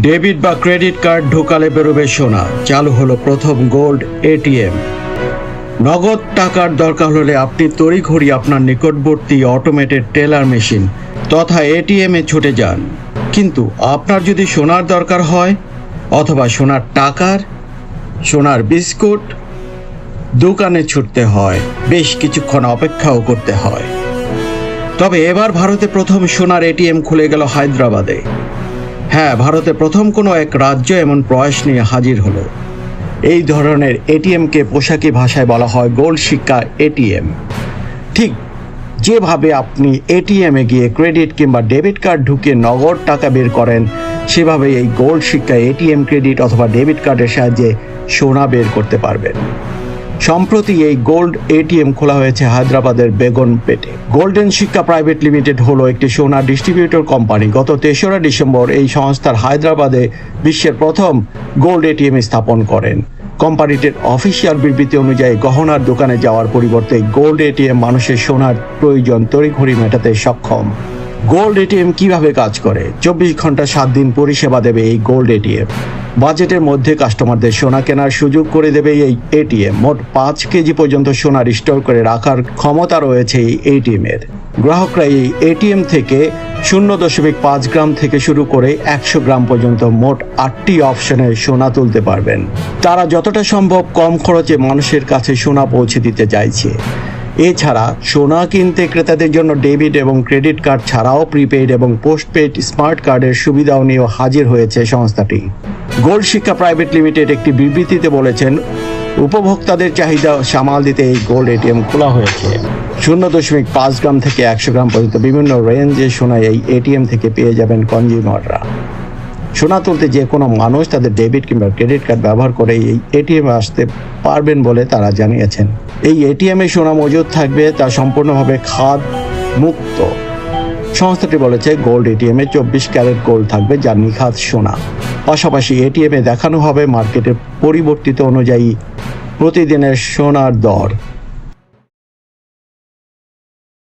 Debit বা credit card ঢোকালে বেরোবে সোনা। চালু হলো প্রথম গোল্ড এটিএম। নগদ টাকার দরকার হলে আপনি তড়িঘড়ি আপনার নিকটবর্তী অটোমেটেড টেলার মেশিন তথা এটিএমে ছুটে যান। কিন্তু আপনার যদি সোনার দরকার হয়, অথবা সোনার টাকার, সোনার বিস্কুট, দোকানে ছুটতে হয়, বেশ কিছুক্ষণ অপেক্ষাও করতে হয়। তবে এবার ভারতে প্রথম সোনার এটিএম খুলে গেল হায়দ্রাবাদে। হ্যাঁ ভারতে প্রথম কোনো এক রাজ্য এমন প্রয়াস নিয়ে হাজির হলো। এই ধরনের এটিএমকে পোশাকি ভাষায় বলা হয় গোল্ড শিক্ষা এটিএম ঠিক যেভাবে আপনি এটিএমে গিয়ে ক্রেডিট কিংবা ডেবিট কার্ড ঢুকিয়ে নগদ টাকা বের করেন সেভাবে এই গোল্ড শিক্ষা এটিএম ক্রেডিট অথবা ডেবিট কার্ডের সাহায্যে সোনা বের করতে পারবেন। সম্প্রতি এই গোল্ড এটিএম খোলা হয়েছে হায়দ্রাবাদের বেগন পেটে। গোল্ডেন শিক্ষা প্রাইভেট লিমিটেড হলো একটি সোনা ডিস্ট্রিবিউটর কোম্পানি। গত তেসরা ডিসেম্বর এই সংস্থার হায়দ্রাবাদে বিশ্বের প্রথম গোল্ড এটিএম স্থাপন করেন। কোম্পানিটির অফিসিয়াল বিবৃতি অনুযায়ী গহনার দোকানে যাওয়ার পরিবর্তে গোল্ড এটিএম মানুষের সোনার প্রয়োজন তড়িঘড়ি মেটাতে সক্ষম। গোল্ড এটিএম কীভাবে কাজ করে? চব্বিশ ঘণ্টা সাত দিন পরিষেবা দেবে এই গোল্ড এটিএম। বাজেটের মধ্যে কাস্টমারদের সোনা কেনার সুযোগ করে দেবে এই এটিএম। মোট পাঁচ কেজি পর্যন্ত সোনা স্টোর করে রাখার ক্ষমতা রয়েছে এই এটিএম এর গ্রাহকরা এই এটিএম থেকে শূন্য দশমিক পাঁচ গ্রাম থেকে শুরু করে একশো গ্রাম পর্যন্ত মোট আটটি অপশনে সোনা তুলতে পারবেন। তারা যতটা সম্ভব কম খরচে মানুষের কাছে সোনা পৌঁছে দিতে চাইছে। এছাড়া সোনা কিনতে ক্রেতাদের জন্য ডেবিট এবং ক্রেডিট কার্ড ছাড়াও প্রিপেইড এবং পোস্টপেড স্মার্ট কার্ডের সুবিধাও নিয়েও হাজির হয়েছে সংস্থাটি। গোল্ড শিক্ষা প্রাইভেট লিমিটেড একটি বিবৃতিতে বলেছেন, উপভোক্তাদের চাহিদা সামাল দিতে এই গোল্ড এটিএম খোলা হয়েছে। শূন্য দশমিক পাঁচ গ্রাম থেকে একশো গ্রাম পর্যন্ত বিভিন্ন রেঞ্জে সোনা এই এটিএম থেকে পেয়ে যাবেন কনজিউমাররা। সোনা তুলতে যে কোনো মানুষ তাদের ডেবিট কিংবা ক্রেডিট কার্ড ব্যবহার করে এই এটিএম আসতে পারবেন বলে তারা জানিয়েছেন। এই এটিএমে সোনা মজুদ থাকবে, তা সম্পূর্ণভাবে খাদ মুক্ত সংস্থাটি বলেছে, গোল্ড এটিএমে চব্বিশ ক্যারেট গোল্ড থাকবে যা নিখাত সোনা। পাশাপাশি এটিএমে দেখানো হবে মার্কেটের পরিবর্তিত অনুযায়ী প্রতিদিনের সোনার দর।